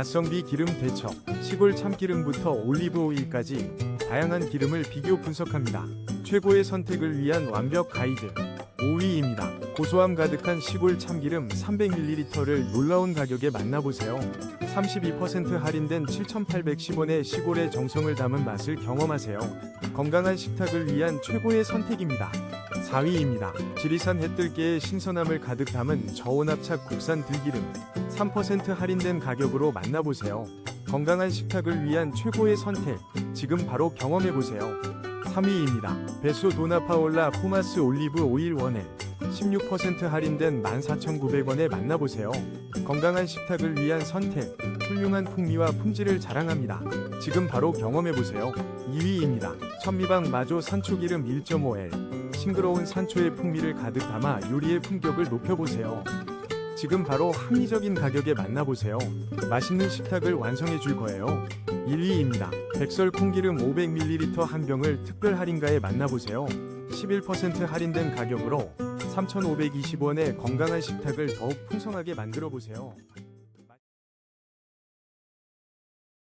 가성비 기름 대처, 시골 참기름부터 올리브 오일까지 다양한 기름을 비교 분석합니다. 최고의 선택을 위한 완벽 가이드 5위입니다. 고소함 가득한 시골 참기름 300ml를 놀라운 가격에 만나보세요. 32% 할인된 7,810원의 시골의 정성을 담은 맛을 경험하세요. 건강한 식탁을 위한 최고의 선택입니다. 4위입니다. 지리산 해뜰개의 신선함을 가득 담은 저온압착 국산 들기름 3% 할인된 가격으로 만나보세요. 건강한 식탁을 위한 최고의 선택 지금 바로 경험해보세요. 3위입니다. 베소 도나파올라 포마스 올리브 오일 원액 16% 할인된 14,900원에 만나보세요. 건강한 식탁을 위한 선택, 훌륭한 풍미와 품질을 자랑합니다. 지금 바로 경험해보세요. 2위입니다. 천미방 마조 산초기름 1.5L 싱그러운 산초의 풍미를 가득 담아 요리의 품격을 높여보세요. 지금 바로 합리적인 가격에 만나보세요. 맛있는 식탁을 완성해 줄 거예요. 1위입니다. 백설 콩기름 500ml 한 병을 특별 할인가에 만나보세요. 11% 할인된 가격으로 3,520원의 건강한 식탁을 더욱 풍성하게 만들어 보세요.